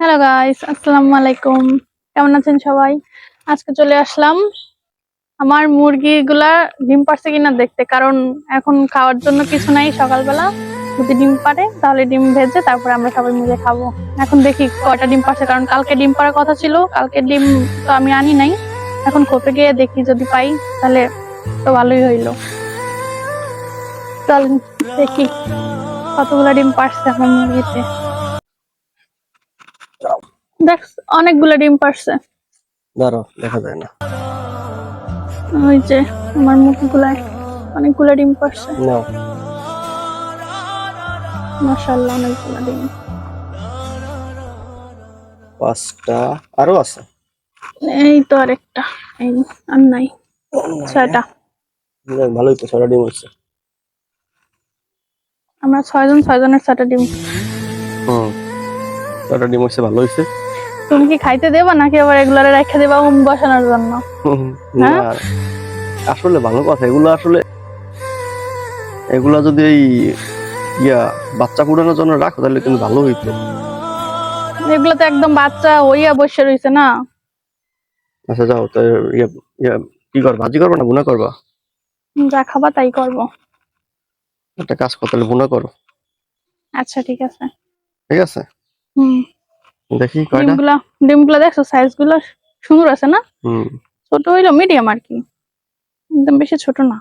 Hello guys আসসালামু আলাইকুম কেমন আছেন সবাই? আজকে চলে আসলাম আমার মুরগিগুলা ডিম পারছে কিনা দেখতে, কারণ এখন খাওয়ার জন্য কিছু নাই। সকালবেলা যদি ডিম পারে, তাহলে ডিম ভেজে তারপরে আমরা সবাই মিলে খাব। এখন দেখি কয়টা ডিম পারছে, কারণ কালকে ডিম পাড়ার কথা ছিল, কালকে ডিম তো আমি আনি নাই। এখন খোপে গিয়ে দেখি যদি পাই, তাহলে তো ভালোই হইল। চল দেখি কতগুলা ডিম পারছে আমার মুরগিতে। দেখ অনেকগুলো ডিম পারছে। দাঁড়াও দেখা যায় না। ওই যে আমার মুখগুলায় অনেকগুলো ডিম পারছে। নাও। মাশাআল্লাহ অনেকগুলো ডিম। পাঁচটা আরও আছে। এই তো আরেকটা। এই আর নাই। ছয়টা। ভালোই তো ছটা ডিম হচ্ছে। আমরা ছয়জন ছয়জনের ছয়টা ডিম। হুম। ছটা ডিম হচ্ছে ভালো হয়েছে তুমি কি খাইতে দেবা নাকি আবার এগুলো রেখে দেবা বসানোর জন্য? হ্যাঁ? আসলে ভালো কথা এগুলো আসলে এগুলা যদি এই ইয়া বাচ্চা কুড়ানোর জন্য রাখো তাহলে কিন্তু ভালো হইতো। এগুলো তো একদম বাচ্চা হইয়া বসে রইছে না? আচ্ছা যাও তো ইয়া ইয়া কি করবা? ভাজি করবা না বুনা করবা? যা খাবা তাই করব। একটা কাজ করো তাহলে বুনা করো। আচ্ছা ঠিক আছে। ঠিক আছে? হুম। দেখি কয়টা। ডিমগুলা ডিমগুলা দেখছ সাইজগুলো সুন্দর আছে না? হুম। ছোট হইল মিডিয়াম আর কি। একদম বেশি ছোট না।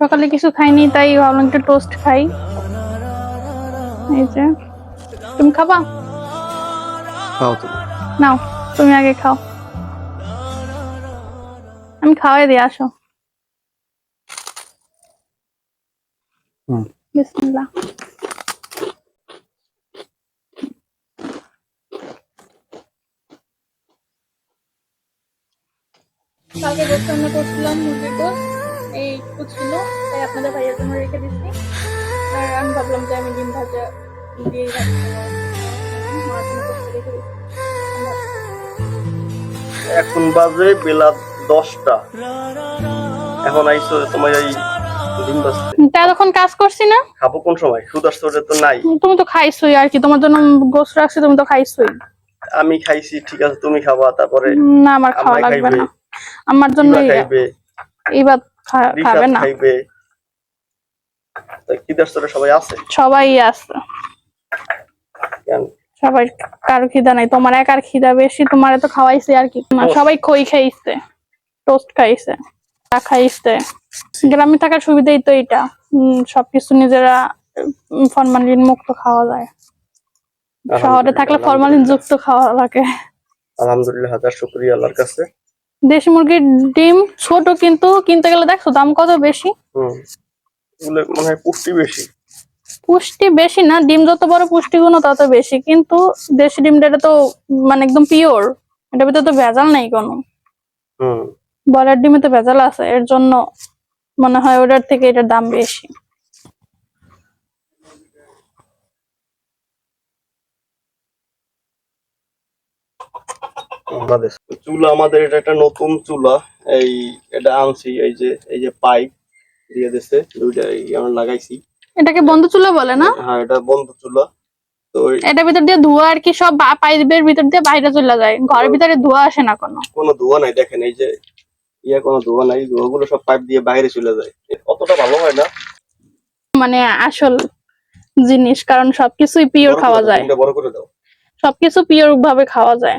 সকালে কিছু খাইনি তাই ভাবলাম একটু টোস্ট খাই। এই যে তুমি খাবা? খাও তুমি। নাও তুমি আগে খাও। আমি খাওয়াই দিয়ে আসো। হুম। বিসমিল্লাহ। কালকে গোস্ত রান্না করছিলাম মুরগির গোস্ত। ছিল তাই আপনাদের ভাইয়ের জন্য রেখে দিচ্ছি। আর আমি ভাবলাম যে আমি ডিম ভাজা দিয়ে এখন বাজে বেলা দশটা। এখন আইসো তোমার এই ডিম তা কাজ করছি না? খাব কোন সময়? সুদর্শ তো নাই। তুমি তো খাইছোই আর কি তোমার জন্য গোস্ত রাখছি তুমি তো খাইছোই। আমি খাইছি ঠিক আছে তুমি খাবা তারপরে না আমার খাওয়া লাগবে না। আমার জন্য এইবার খাবে না। খাইবে। কি দর্শকরা সবাই আছে? সবাই আছে। সবাই কারও খিদা নাই। তোমার একার খিদা বেশি তোমার তো খাওয়াইছে আর কি। সবাই খই খাইছে টোস্ট খাইছে চা খাইছে। গ্রামে থাকার সুবিধাই তো এটা সবকিছু নিজেরা ফরমালিন মুক্ত খাওয়া যায়। শহরে থাকলে ফরমালিন যুক্ত খাওয়া লাগে। আলহামদুলিল্লাহ হাজার শুক্রিয়া আল্লাহর কাছে। দেশি মুরগির ডিম ছোট কিন্তু কিনতে গেলে দেখছ দাম কত বেশি? মনে হয় পুষ্টি বেশি। পুষ্টি বেশি না ডিম যত বড় পুষ্টিগুণ তত বেশি কিন্তু দেশি ডিমটা এটা তো মানে একদম পিওর এটা ভিতরে তো ভেজাল নাই কোনো। ব্রয়লার ডিমে তো ভেজাল আছে এর জন্য মনে হয় ওটার থেকে এটার দাম বেশি। বাংলাদেশ। চুলা আমাদের এটা একটা নতুন চুলা। এই এটা আনছি এই যে এই যে পাইপ দিয়ে দিছে দুইটা আমরা লাগাইছি। এটাকে বন্ধ চুলা বলে না? হ্যাঁ এটা বন্ধ চুলা। তো ভিতর দিয়ে ধোঁয়া আর কি সব পাইপের ভিতর দিয়ে বাইরে চলে যায়। ঘরের ভিতরে ধোঁয়া আসে না কোনো। কোনো ধোয়া নাই দেখেন এই যে ইয়ে কোনো ধোয়া নাই ধোয়াগুলো সব পাইপ দিয়ে বাইরে চলে যায়। অতটা ভালো হয় না। মানে আসল জিনিস কারণ সবকিছুই পিওর খাওয়া যায়। বড় করে দাও। সবকিছু পিওর ভাবে খাওয়া যায়।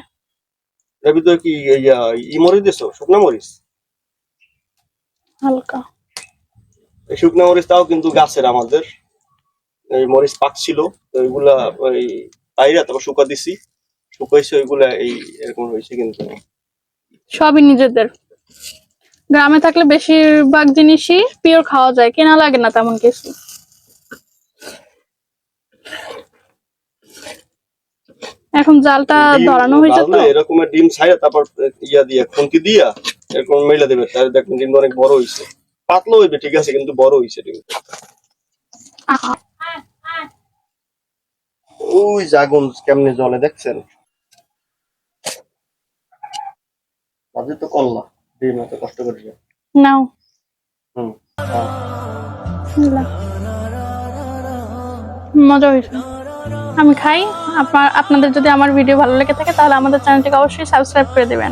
এর ভিতরে কি ই মরিচ দিছো? শুকনা মরিচ? হালকা। এই শুকনা মরিচ তাও কিন্তু গাছের আমাদের। এই মরিচ পাকছিল তো ওইগুলা ওই বাইরে তারপর শুকা দিছি। শুকাইছে ওইগুলা এই এরকম হয়েছে কিন্তু। সবই নিজেদের। গ্রামে থাকলে বেশিরভাগ জিনিসই পিওর খাওয়া যায় কেনা লাগে না তেমন কিছু। এখন জালটা ধরানো হয়েছে তো। বাজলে এরকমের ডিম ছাইরা তারপর ইয়া দিয়া খুন্তি দিয়া এরকম মেলা দেবে। তাহলে দেখুন ডিম অনেক বড় হইছে। পাতলা হইবে ঠিক আছে কিন্তু বড় হইছে ডিম ওই জাগুন কেমনে জলে দেখছেন? বাজে তো করলা ডিম এত কষ্ট করে নাও। হুম। মজা হয়েছে আমি খাই। আপনাদের যদি আমার ভিডিও ভালো লেগে থাকে, তাহলে আমাদের চ্যানেলটিকে অবশ্যই সাবস্ক্রাইব করে দেবেন।